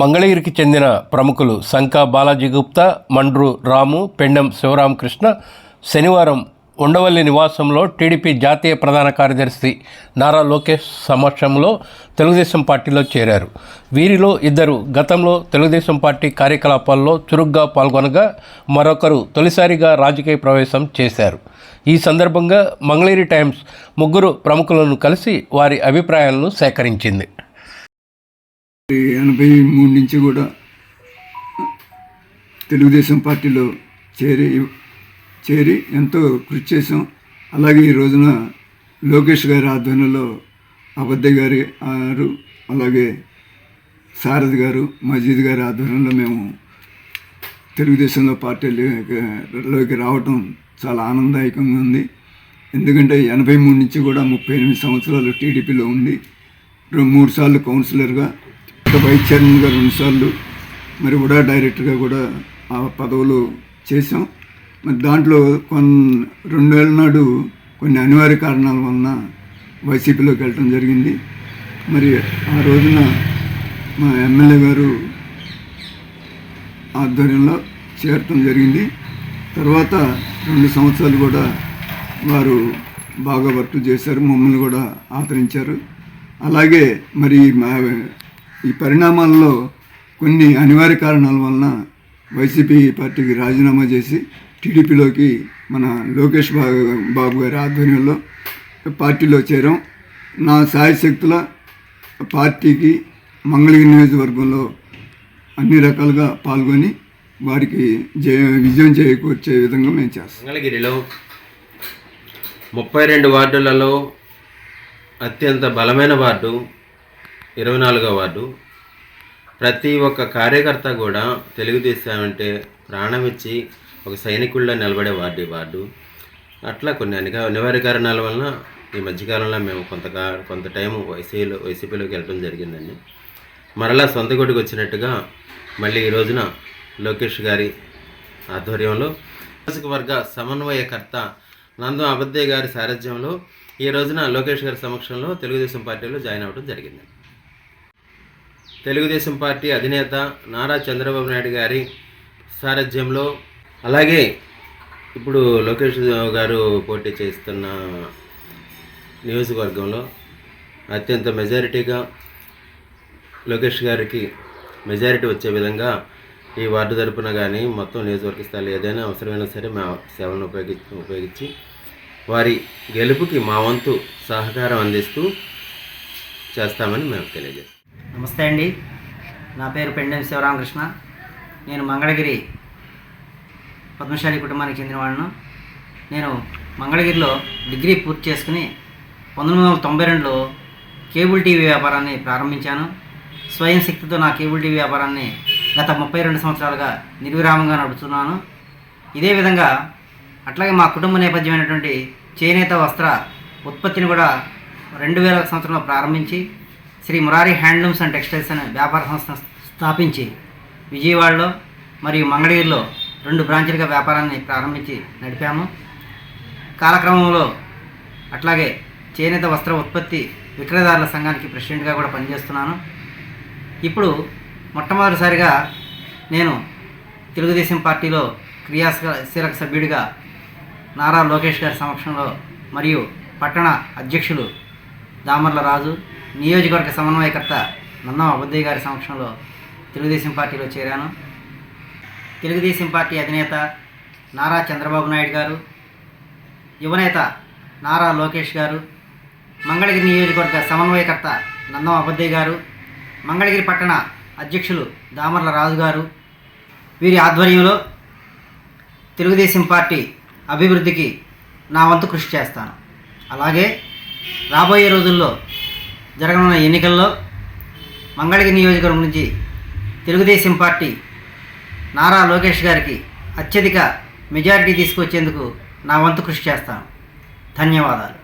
మంగళగిరికి చెందిన ప్రముఖులు శంకా బాలాజీ గుప్తా మండ్రు రాము పెండెం శివరామకృష్ణ శనివారం ఉండవల్లి నివాసంలో టీడీపీ జాతీయ ప్రధాన కార్యదర్శి నారా లోకేష్ సమక్షంలో తెలుగుదేశం పార్టీలో చేరారు. వీరిలో ఇద్దరు గతంలో తెలుగుదేశం పార్టీ కార్యకలాపాల్లో చురుగ్గా పాల్గొనగా మరొకరు తొలిసారిగా రాజకీయ ప్రవేశం చేశారు. ఈ సందర్భంగా మంగళగిరి టైమ్స్ ముగ్గురు ప్రముఖులను కలిసి వారి అభిప్రాయాలను సేకరించింది. ఎనభై మూడు నుంచి కూడా తెలుగుదేశం పార్టీలో చేరి చేరి ఎంతో కృషి చేసాం అలాగే ఈ రోజున లోకేష్ గారి ఆధ్వర్యంలో అబద్ద గారి గారు అలాగే సారథి గారు మజీద్ గారి ఆధ్వర్యంలో మేము తెలుగుదేశంలో పార్టీలోకి రావటం చాలా ఆనందదాయకంగా ఉంది. ఎందుకంటే ఎనభై మూడు నుంచి కూడా ముప్పై ఎనిమిది సంవత్సరాలు టీడీపీలో ఉండి రెండు మూడు సార్లు కౌన్సిలర్గా ఇంకా వైస్ రెండుసార్లు మరి ఉడా డైరెక్టర్గా కూడా ఆ పదవులు చేశాం. మరి దాంట్లో కొన్ని రెండు వేల నాడు కొన్ని అనివార్య కారణాల వలన వైసీపీలోకి వెళ్ళటం జరిగింది. మరి ఆ రోజున మా ఎమ్మెల్యే గారు ఆధ్వర్యంలో చేరటం జరిగింది. తర్వాత రెండు సంవత్సరాలు కూడా వారు బాగా వర్క్ చేశారు మమ్మల్ని కూడా ఆదరించారు. అలాగే మరి మా ఈ పరిణామాల్లో కొన్ని అనివార్య కారణాల వలన వైసీపీ పార్టీకి రాజీనామా చేసి టీడీపీలోకి మన లోకేష్ బాబు బాబు గారి ఆధ్వర్యంలో పార్టీలో చేరాం. నా సాయశక్తుల పార్టీకి మంగళగిరి నియోజకవర్గంలో అన్ని రకాలుగా పాల్గొని వారికి జయ విజయం చేకూర్చే విధంగా మేము చేస్తాం. మంగళగిరిలో ముప్పై రెండు వార్డులలో అత్యంత బలమైన వార్డు ఇరవై నాలుగో వార్డు. ప్రతి ఒక్క కార్యకర్త కూడా తెలుగుదేశం అంటే ప్రాణం ఇచ్చి ఒక సైనికుల్లో నిలబడే వార్డు ఈ వార్డు. అట్లా కొన్ని అనిక అనివార్య కారణాల వలన ఈ మధ్యకాలంలో మేము కొంత కొంత టైం వైసీలో వైసీపీలోకి వెళ్ళడం జరిగిందండి. మరలా సొంత గుడికి వచ్చినట్టుగా మళ్ళీ ఈ రోజున లోకేష్ గారి ఆధ్వర్యంలో నియోజకవర్గ సమన్వయకర్త నందం అబద్దే గారి సారథ్యంలో ఈ రోజున లోకేష్ గారి సమక్షంలో తెలుగుదేశం పార్టీలో జాయిన్ అవ్వడం జరిగింది తెలుగుదేశం పార్టీ అధినేత నారా చంద్రబాబు నాయుడు గారి సారథ్యంలో అలాగే ఇప్పుడు లోకేష్ గారు పోటీ చేస్తున్న నియోజకవర్గంలో అత్యంత మెజారిటీగా లోకేష్ గారికి మెజారిటీ వచ్చే విధంగా ఈ వార్డు తరపున కానీ మొత్తం నియోజకవర్గ స్థాయిలో ఏదైనా అవసరమైనా సరే మా సేవలను ఉపయోగించి ఉపయోగించి వారి గెలుపుకి మా వంతు సహకారం అందిస్తూ చేస్తామని మేము తెలియజేస్తాం నమస్తే అండి. నా పేరు పెండెం శివరామకృష్ణ. నేను మంగళగిరి పద్మశాలి కుటుంబానికి చెందినవాడును. నేను మంగళగిరిలో డిగ్రీ పూర్తి చేసుకుని పంతొమ్మిది వందల తొంభై రెండులో కేబుల్ టీవీ వ్యాపారాన్ని ప్రారంభించాను. స్వయం శక్తితో నా కేబుల్ టీవీ వ్యాపారాన్ని గత ముప్పై రెండు సంవత్సరాలుగా నిర్విరామంగా నడుపుతున్నాను. ఇదే విధంగా అట్లాగే మా కుటుంబ నేపథ్యమైనటువంటి చేనేత వస్త్ర ఉత్పత్తిని కూడా రెండు వేల సంవత్సరంలో ప్రారంభించి Shri Murari handlooms and textiles అనే వ్యాపార సంస్థ స్థాపించి విజయవాడలో మరియు మంగళగిరిలో రెండు బ్రాంచులుగా వ్యాపారాన్ని ప్రారంభించి నడిపాము. కాలక్రమంలో అట్లాగే చేనేత వస్త్ర ఉత్పత్తి విక్రయదారుల సంఘానికి ప్రెసిడెంట్గా కూడా పనిచేస్తున్నాను. ఇప్పుడు మొట్టమొదటిసారిగా నేను తెలుగుదేశం పార్టీలో క్రియాశీలక సభ్యుడిగా నారా లోకేష్ గారి సమక్షంలో మరియు పట్టణ అధ్యక్షులు దామర్ల రాజు నియోజకవర్గ సమన్వయకర్త నన్నా అబద్దయ్య గారి సమక్షంలో తెలుగుదేశం పార్టీలో చేరాను. తెలుగుదేశం పార్టీ అధినేత నారా చంద్రబాబు నాయుడు గారు యువనేత నారా లోకేష్ గారు మంగళగిరి నియోజకవర్గ సమన్వయకర్త నందం అబద్దయ్య గారు మంగళగిరి పట్టణ అధ్యక్షులు దామర్ల రాజు గారు. వీరి ఆధ్వర్యంలో తెలుగుదేశం పార్టీ అభివృద్ధికి నా వంతు కృషి చేస్తాను. అలాగే రాబోయే రోజుల్లో జరగనున్న ఎన్నికల్లో మంగళగిరి నియోజకవర్గం నుంచి తెలుగుదేశం పార్టీ నారా లోకేష్ గారికి అత్యధిక మెజారిటీ తీసుకొచ్చేందుకు నా వంతు కృషి చేస్తాను. ధన్యవాదాలు.